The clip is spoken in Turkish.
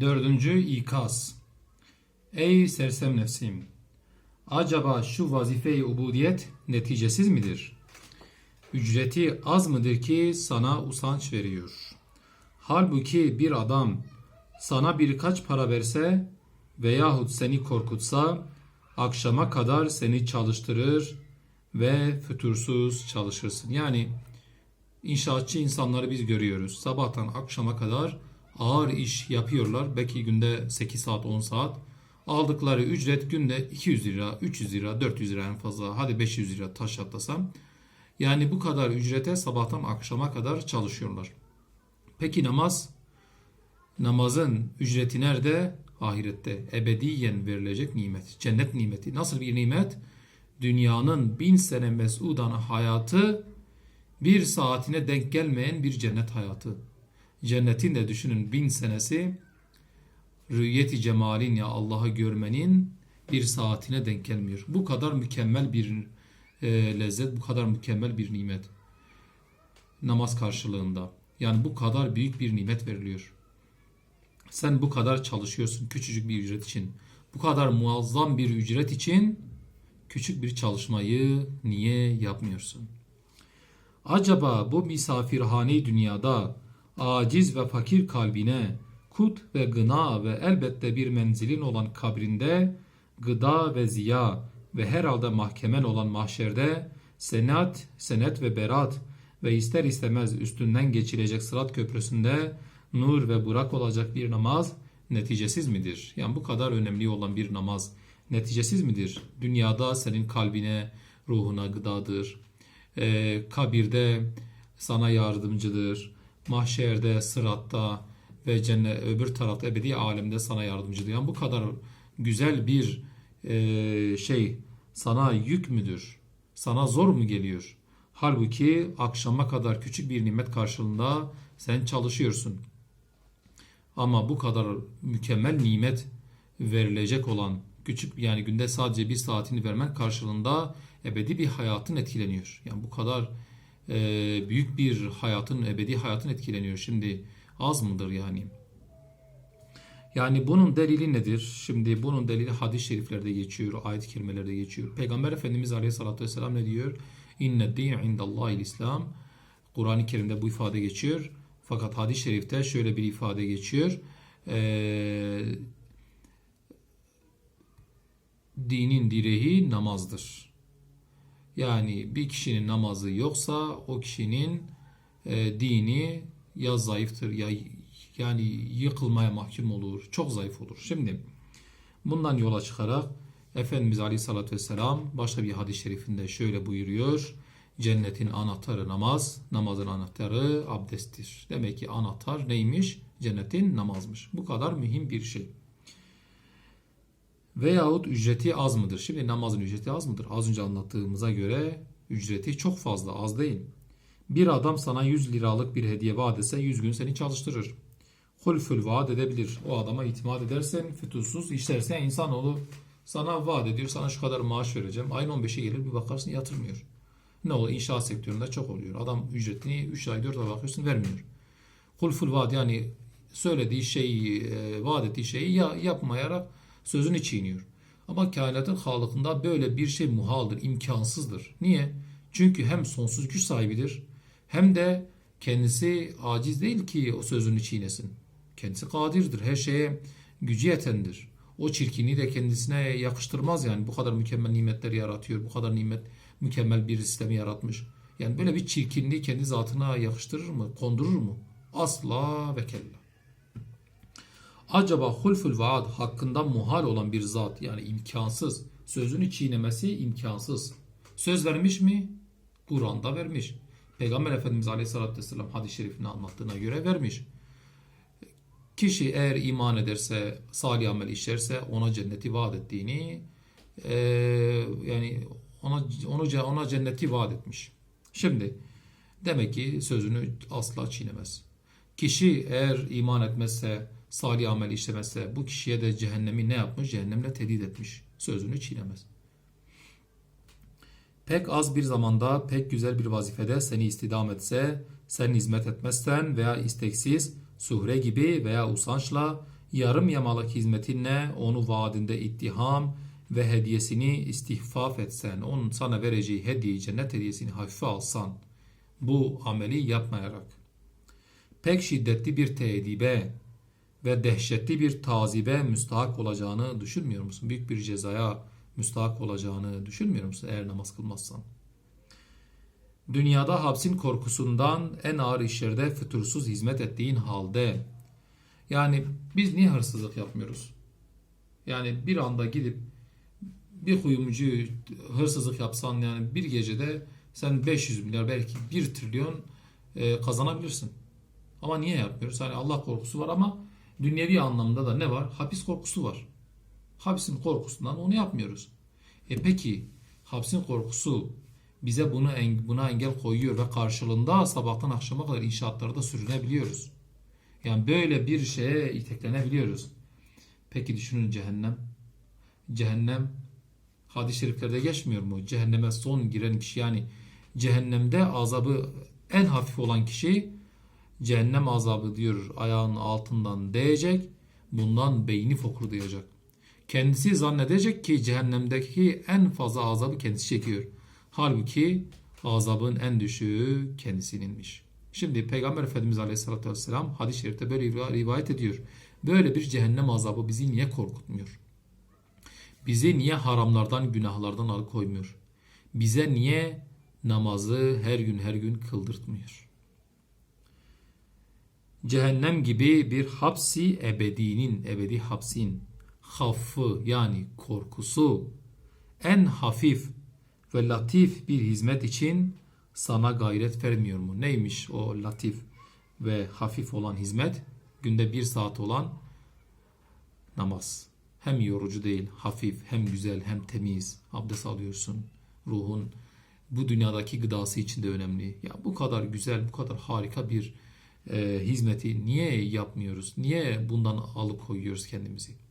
Dördüncü ikaz. Ey sersem nefsim! Acaba şu vazife-i ubudiyet neticesiz midir? Ücreti az mıdır ki sana usanç veriyor? Halbuki bir adam sana birkaç para verse veyahut seni korkutsa akşama kadar seni çalıştırır ve fütursuz çalışırsın. Yani inşaatçı insanları biz görüyoruz. Sabahtan akşama kadar ağır iş yapıyorlar. Belki günde 8 saat 10 saat. Aldıkları ücret günde 200 lira, 300 lira, 400 lira en fazla. Hadi 500 lira taş atlasam. Yani bu kadar ücrete sabahtan akşama kadar çalışıyorlar. Peki namaz? Namazın ücreti nerede? Ahirette. Ebediyen verilecek nimet. Cennet nimeti. Nasıl bir nimet? Dünyanın bin sene mesudan hayatı bir saatine denk gelmeyen bir cennet hayatı. Cennetin de düşünün bin senesi rüyeti cemalin ya Allah'ı görmenin bir saatine denk gelmiyor. Bu kadar mükemmel bir e, lezzet, bu kadar mükemmel bir nimet. Namaz karşılığında. Yani bu kadar büyük bir nimet veriliyor. Sen bu kadar çalışıyorsun küçücük bir ücret için. Bu kadar muazzam bir ücret için küçük bir çalışmayı niye yapmıyorsun? Acaba bu misafirhane dünyada aciz ve fakir kalbine kut ve gına ve elbette bir menzilin olan kabrinde gıda ve ziya ve herhalde mahkemen olan mahşerde senat, senet ve berat ve ister istemez üstünden geçilecek sırat köprüsünde nur ve burak olacak bir namaz neticesiz midir? Yani bu kadar önemli olan bir namaz neticesiz midir? Dünyada senin kalbine, ruhuna gıdadır. Ee, kabirde sana yardımcıdır. Mahşerde, sıratta ve cennet öbür tarafta ebedi alemde sana yardımcıdır. Yani bu kadar güzel bir e, şey sana yük müdür? Sana zor mu geliyor? Halbuki akşama kadar küçük bir nimet karşılığında sen çalışıyorsun. Ama bu kadar mükemmel nimet verilecek olan küçük yani günde sadece bir saatini vermen karşılığında ebedi bir hayatın etkileniyor. Yani bu kadar e, büyük bir hayatın, ebedi hayatın etkileniyor. Şimdi az mıdır yani? Yani bunun delili nedir? Şimdi bunun delili hadis-i şeriflerde geçiyor, ayet-i kerimelerde geçiyor. Peygamber Efendimiz Aleyhisselatü Vesselam ne diyor? İnne din indallahil İslam. Kur'an-ı Kerim'de bu ifade geçiyor. Fakat hadis-i şerifte şöyle bir ifade geçiyor. Ee, dinin direği namazdır. Yani bir kişinin namazı yoksa o kişinin e, dini ya zayıftır ya yani yıkılmaya mahkum olur. Çok zayıf olur. Şimdi bundan yola çıkarak Efendimiz Aleyhisselatü Vesselam başka bir hadis-i şerifinde şöyle buyuruyor. Cennetin anahtarı namaz, namazın anahtarı abdesttir. Demek ki anahtar neymiş? Cennetin namazmış. Bu kadar mühim bir şey. Veyahut ücreti az mıdır? Şimdi namazın ücreti az mıdır? Az önce anlattığımıza göre ücreti çok fazla, az değil. Bir adam sana 100 liralık bir hediye vaat etse 100 gün seni çalıştırır. Hulfül vaat edebilir. O adama itimat edersen, fütursuz işlersen insanoğlu sana vaat ediyor. Sana şu kadar maaş vereceğim. Ayın 15'e gelir bir bakarsın yatırmıyor. Ne oluyor? İnşaat sektöründe çok oluyor. Adam ücretini 3 ay 4 ay bakıyorsun vermiyor. Hulful vaat yani söylediği şeyi, e, vaat ettiği şeyi ya, yapmayarak sözünü çiğniyor. Ama kainatın halıkında böyle bir şey muhaldır, imkansızdır. Niye? Çünkü hem sonsuz güç sahibidir hem de kendisi aciz değil ki o sözünü çiğnesin. Kendisi kadirdir, her şeye gücü yetendir. O çirkinliği de kendisine yakıştırmaz yani. Bu kadar mükemmel nimetler yaratıyor, bu kadar nimet, mükemmel bir sistemi yaratmış. Yani böyle bir çirkinliği kendi zatına yakıştırır mı, kondurur mu? Asla ve kella. Acaba hulful vaad hakkında muhal olan bir zat yani imkansız. Sözünü çiğnemesi imkansız. Söz vermiş mi? Kur'an'da vermiş. Peygamber Efendimiz Aleyhisselatü Vesselam hadis-i şerifini anlattığına göre vermiş. Kişi eğer iman ederse, salih amel işlerse ona cenneti vaat ettiğini e, yani ona onu ona cenneti vaat etmiş. Şimdi demek ki sözünü asla çiğnemez. Kişi eğer iman etmezse, salih amel işlemezse bu kişiye de cehennemi ne yapmış? Cehennemle tehdit etmiş. Sözünü çiğnemez. Pek az bir zamanda pek güzel bir vazifede seni istidam etse, sen hizmet etmezsen veya isteksiz, suhre gibi veya usançla yarım yamalak hizmetinle onu vaadinde ittiham ve hediyesini istihfaf etsen, onun sana vereceği hediye cennet hediyesini hafife alsan, bu ameli yapmayarak, pek şiddetli bir teedibe ve dehşetli bir tazibe müstahak olacağını düşünmüyor musun? Büyük bir cezaya müstahak olacağını düşünmüyor musun eğer namaz kılmazsan? Dünyada hapsin korkusundan en ağır işlerde fütursuz hizmet ettiğin halde yani biz niye hırsızlık yapmıyoruz? Yani bir anda gidip bir kuyumcu hırsızlık yapsan yani bir gecede sen 500 milyar belki 1 trilyon e, kazanabilirsin. Ama niye yapmıyoruz? Hani Allah korkusu var ama dünyevi anlamda da ne var? Hapis korkusu var. Hapisin korkusundan onu yapmıyoruz. E peki hapsin korkusu bize bunu buna engel koyuyor ve karşılığında sabahtan akşama kadar inşaatlarda sürünebiliyoruz. Yani böyle bir şeye iteklenebiliyoruz. Peki düşünün cehennem. Cehennem hadis-i şeriflerde geçmiyor mu? Cehenneme son giren kişi yani cehennemde azabı en hafif olan kişi cehennem azabı diyor ayağının altından değecek. Bundan beyni fokurdayacak. Kendisi zannedecek ki cehennemdeki en fazla azabı kendisi çekiyor. Halbuki azabın en düşüğü kendisininmiş. Şimdi Peygamber Efendimiz Aleyhisselatü Vesselam hadis-i şerifte böyle rivayet ediyor. Böyle bir cehennem azabı bizi niye korkutmuyor? Bizi niye haramlardan, günahlardan alıkoymuyor? Bize niye namazı her gün her gün kıldırtmıyor? Cehennem gibi bir hapsi ebedinin, ebedi hapsin haffı yani korkusu en hafif ve latif bir hizmet için sana gayret vermiyor mu? Neymiş o latif ve hafif olan hizmet? Günde bir saat olan namaz. Hem yorucu değil, hafif, hem güzel, hem temiz. Abdest alıyorsun. Ruhun bu dünyadaki gıdası için de önemli. Ya bu kadar güzel, bu kadar harika bir e, hizmeti niye yapmıyoruz? Niye bundan alıkoyuyoruz kendimizi?